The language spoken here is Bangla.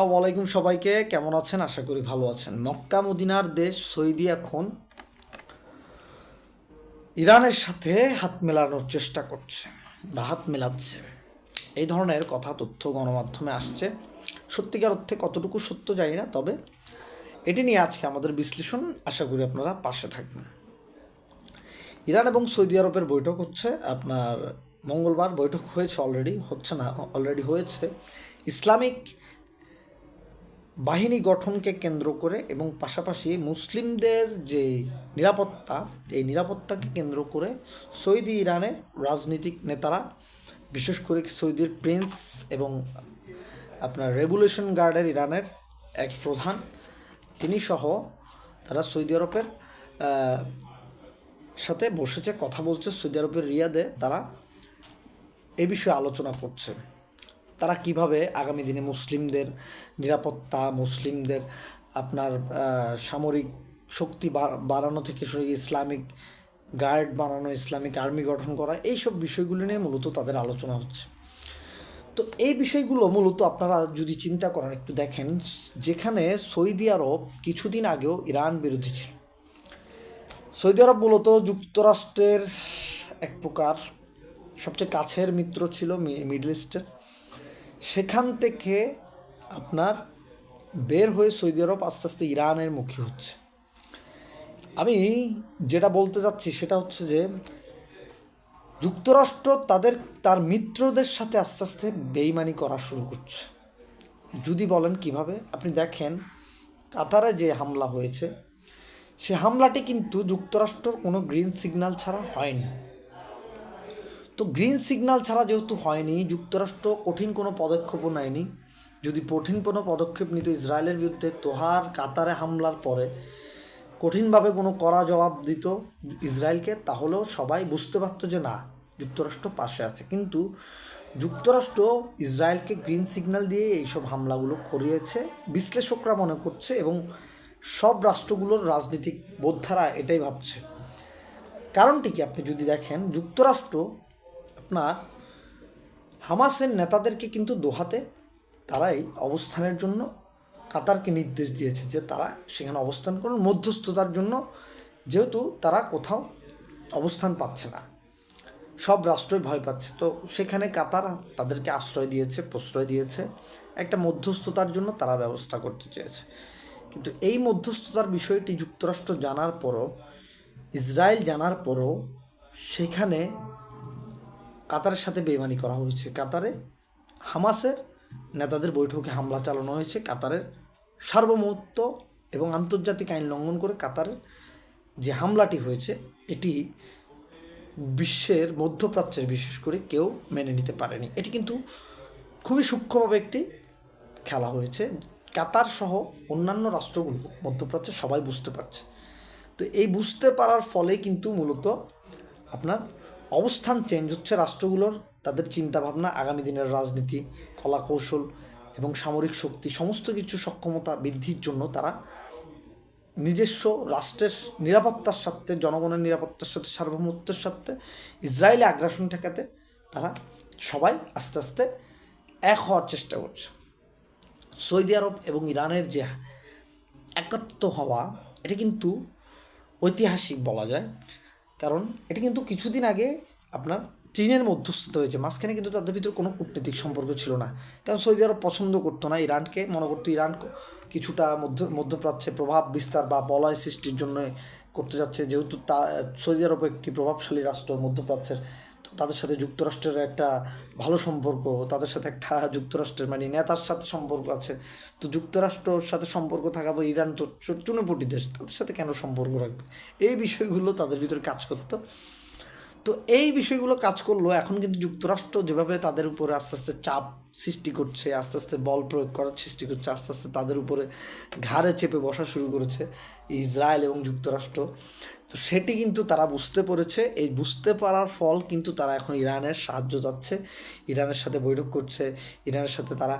আসসালামু আলাইকুম সবাইকে, কেমন আছেন? আশা করি ভালো আছেন। মক্কা মদিনার দেশ সৌদি এখন ইরানের সাথে হাত মেলানোর চেষ্টা করছে বা হাত মেলাচ্ছে। এই ধরনের কথা, তথ্য গণমাধ্যমে আসছে। সত্যিকার অর্থে কতটুকু সত্য জানি না, তবে এটি নিয়ে আজকে আমাদের বিশ্লেষণ। আশা করি আপনারা পাশে থাকবেন। ইরান এবং সৌদি আরবের বৈঠক হচ্ছে, আপনার মঙ্গলবার বৈঠক হয়েছে অলরেডি, হচ্ছে না, অলরেডি হয়েছে। ইসলামিক বাহিনী গঠনকে কেন্দ্র করে এবং পাশাপাশি মুসলিমদের যে নিরাপত্তা, এই নিরাপত্তাকে কেন্দ্র করে সৌদি ইরানের রাজনৈতিক নেতারা, বিশেষ করে সৌদির প্রিন্স এবং আপনার রেভুলেশন গার্ডের ইরানের এক প্রধান, তিনি সহ তারা সৌদি আরবের সাথে বসেছে, কথা বলছে সৌদি আরবের রিয়াদে, তারা এ বিষয়ে আলোচনা করছে। তারা কীভাবে আগামী দিনে মুসলিমদের নিরাপত্তা, মুসলিমদের আপনার সামরিক শক্তি বাড়ানো থেকে শুরু ইসলামিক গার্ড বানানো, ইসলামিক আর্মি গঠন করা, এইসব বিষয়গুলো নিয়ে মূলত তাদের আলোচনা হচ্ছে। তো এই বিষয়গুলো মূলত আপনারা যদি চিন্তা করেন, একটু দেখেন, যেখানে সৌদি আরব কিছুদিন আগেও ইরান বিরোধী ছিল। সৌদি আরব মূলত যুক্তরাষ্ট্রের এক প্রকার সবচেয়ে কাছের মিত্র ছিল মিডল ইস্টের। সেখান থেকে আপনার বের হয়ে সৌদি আরব আস্তে আস্তে ইরানের মুখী হচ্ছে। আমি যেটা বলতে যাচ্ছি সেটা হচ্ছে যে, যুক্তরাষ্ট্র তাদের, তার মিত্রদের সাথে আস্তে আস্তে বেইমানি করা শুরু করছে। যদি বলেন কীভাবে? আপনি দেখেন, কাতারে যে হামলা হয়েছে, সে হামলাটি কিন্তু যুক্তরাষ্ট্রর কোনো গ্রিন সিগন্যাল ছাড়া হয়নি। তো গ্রিন সিগন্যাল ছাড়া যেহেতু হয়নি, যুক্তরাষ্ট্র কঠিন কোনো পদক্ষেপও নেয়নি। যদি কঠিন কোনো পদক্ষেপ নিত ইসরায়েলের বিরুদ্ধে, তোহার কাতারে হামলার পরে কঠিনভাবে কোনো কড়া জবাব দিত ইসরায়েলকে, তাহলেও সবাই বুঝতে পারতো যে না, যুক্তরাষ্ট্র পাশে আছে। কিন্তু যুক্তরাষ্ট্র ইসরায়েলকে গ্রিন সিগন্যাল দিয়ে এইসব হামলাগুলো করিয়েছে, বিশ্লেষকরা মনে করছে এবং সব রাষ্ট্রগুলোর রাজনীতিক বোদ্ধারা এটাই ভাবছে। কারণটি কি? আপনি যদি দেখেন, যুক্তরাষ্ট্র আপনার হামাসের নেতাদেরকে কিন্তু দোহাতে তারাই অবস্থানের জন্য কাতারকে নির্দেশ দিয়েছে যে তারা সেখানে অবস্থান করুন। মধ্যস্থতার জন্য যেহেতু তারা কোথাও অবস্থান পাচ্ছে না। সব রাষ্ট্রই ভয় পাচ্ছে। তো সেখানে কাতার তাদেরকে আশ্রয় দিয়েছে, প্রশ্রয় দিয়েছে। একটা মধ্যস্থতার জন্য তারা ব্যবস্থা করতে চেয়েছে। কিন্তু এই মধ্যস্থতার বিষয়টি যুক্তরাষ্ট্র জানার পরও, ইসরায়েল জানার পরও সেখানে কাতারের সাথে বেইমানি করা হয়েছে। কাতারে হামাসের নেতাদের বৈঠকে হামলা চালানো হয়েছে। কাতারের সার্বভৌমত্ব এবং আন্তর্জাতিক আইন লঙ্ঘন করে কাতারের যে হামলাটি হয়েছে, এটি বিশ্বের মধ্যপ্রাচ্যের বিশেষ করে কেউ মেনে নিতে পারেনি। এটি কিন্তু খুবই সূক্ষ্মভাবে একটি খেলা হয়েছে। কাতার সহ অন্যান্য রাষ্ট্রগুলো মধ্যপ্রাচ্যে সবাই বুঝতে পারছে। তো এই বুঝতে পারার ফলে কিন্তু মূলত আপনার অবস্থান চেঞ্জ হচ্ছে রাষ্ট্রগুলোর, তাদের চিন্তাভাবনা, আগামী দিনের রাজনীতি কলা কৌশল এবং সামরিক শক্তি, সমস্ত কিছু সক্ষমতা বৃদ্ধির জন্য তারা নিজস্ব রাষ্ট্রের নিরাপত্তার সাথে জনগণের নিরাপত্তার সাথে, সার্বভৌমত্বের সাথে ইসরায়েলে আগ্রাসন ঠেকাতে তারা সবাই আস্তে আস্তে এক হওয়ার চেষ্টা করছে। সৌদি আরব এবং ইরানের যে একাত্ম হওয়া, এটা কিন্তু ঐতিহাসিক বলা যায়। কারণ এটি কিন্তু কিছুদিন আগে আপনার চীনের মধ্যস্থতা হয়েছে। মাঝখানে কিন্তু তাদের ভিতরে কোনো কূটনৈতিক সম্পর্ক ছিল না। কারণ সৌদি আরব পছন্দ করতো না ইরানকে। মনে করতো ইরান কিছুটা মধ্য মধ্যপ্রাচ্যে প্রভাব, বিস্তার বা বলয় সৃষ্টির জন্য করতে যাচ্ছে। যেহেতু তা সৌদি আরব একটি প্রভাবশালী রাষ্ট্র, মধ্যপ্রাচ্যের তাদের সাথে যুক্তরাষ্ট্রের একটা ভালো সম্পর্ক, তাদের সাথে একটা যুক্তরাষ্ট্রের মানে নেতার সাথে সম্পর্ক আছে। তো যুক্তরাষ্ট্রর সাথে সম্পর্ক থাকা বা ইরান তো চুনপটি দেশ, তাদের সাথে কেন সম্পর্ক রাখবে? এই বিষয়গুলো তাদের ভিতরে কাজ করতো। তো এই বিষয়গুলো কাজ করল। এখন কিন্তু যুক্তরাষ্ট্র যেভাবে তাদের উপরে আস্তে আস্তে চাপ সৃষ্টি করছে, আস্তে আস্তে বল প্রয়োগ করার সৃষ্টি করছে, আস্তে আস্তে তাদের উপরে ঘাড়ে চেপে বসা শুরু করেছে ইসরায়েল এবং যুক্তরাষ্ট্র। তো সেটি কিন্তু তারা বুঝতে পেরেছে। এই বুঝতে পারার ফল কিন্তু তারা এখন ইরানের সাহায্য যাচ্ছে ইরানের সাথে বৈঠক করছে। ইরানের সাথে তারা